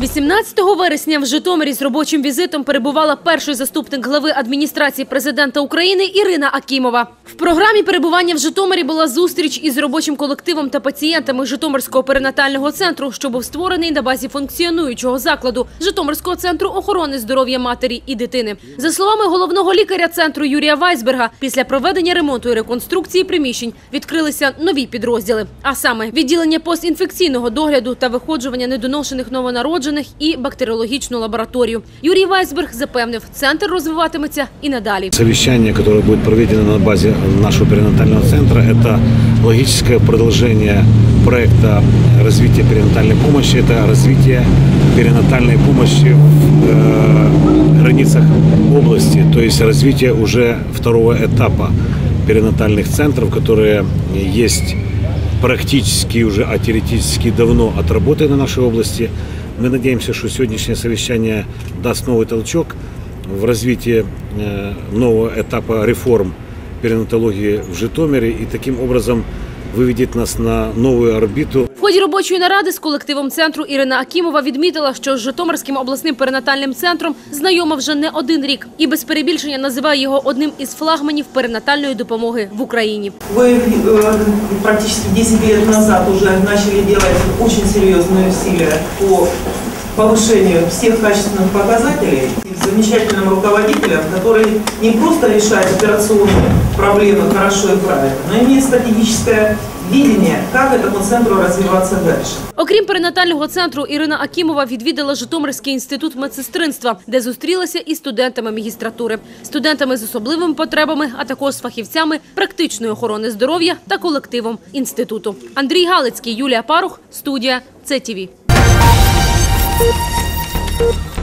18 вересня в Житомирі з робочим візитом перебувала перший заступник глави адміністрації президента України Ірина Акімова. В програмі перебування в Житомирі була зустріч із робочим колективом та пацієнтами Житомирського перинатального центру, що був створений на базі функціонуючого закладу Житомирського центру охорони здоров'я матері і дитини. За словами головного лікаря центру Юрія Вайсберга, після проведення ремонту і реконструкції приміщень відкрилися нові підрозділи, а саме відділення постінфекційного догляду та виходжування недоношених новонароджених і бактеріологічну лабораторію. Юрій Вайсберг запевнив, центр розвиватиметься і надалі. Совещание, которое будет проведено на базе нашего перинатального центра, это логическое продолжение проекта развития перинатальной помощи, это развитие перинатальной помощи в э, границах области, то есть развитие уже второго этапа перинатальных центров, которые есть практически уже, а теоретически давно отработаны в нашей области. Мы надеемся, что сегодняшнее совещание даст новый толчок в развитии э, нового этапа реформ перинатологии в Житомире. И таким образом выведет нас на новую орбиту ході робочої наради з колективом центру Ірина Акімова відмітила, що з Житомирським обласним перинатальним центром знайома вже не один рік і без перебільшення називає його одним із флагманів перинатальної допомоги в Україні. Вы э, практически 10 лет назад уже начали делать очень серьезные усилия по повышению всех качественных показателей. И Замечательным руководителем, который не просто решает операционные проблемы хорошо и правильно, но имеет стратегическое видение, как этому центру развиваться дальше. Окрім перинатального центру, Ірина Акімова відвідала Житомирський інститут медсестринства, де зустрілася із студентами магістратури, студентами з особливими потребами, а також з фахівцями практичної охорони здоров'я та колективом інституту. Андрій Галицький, Юлія Парух, студія ЦТВ. thank you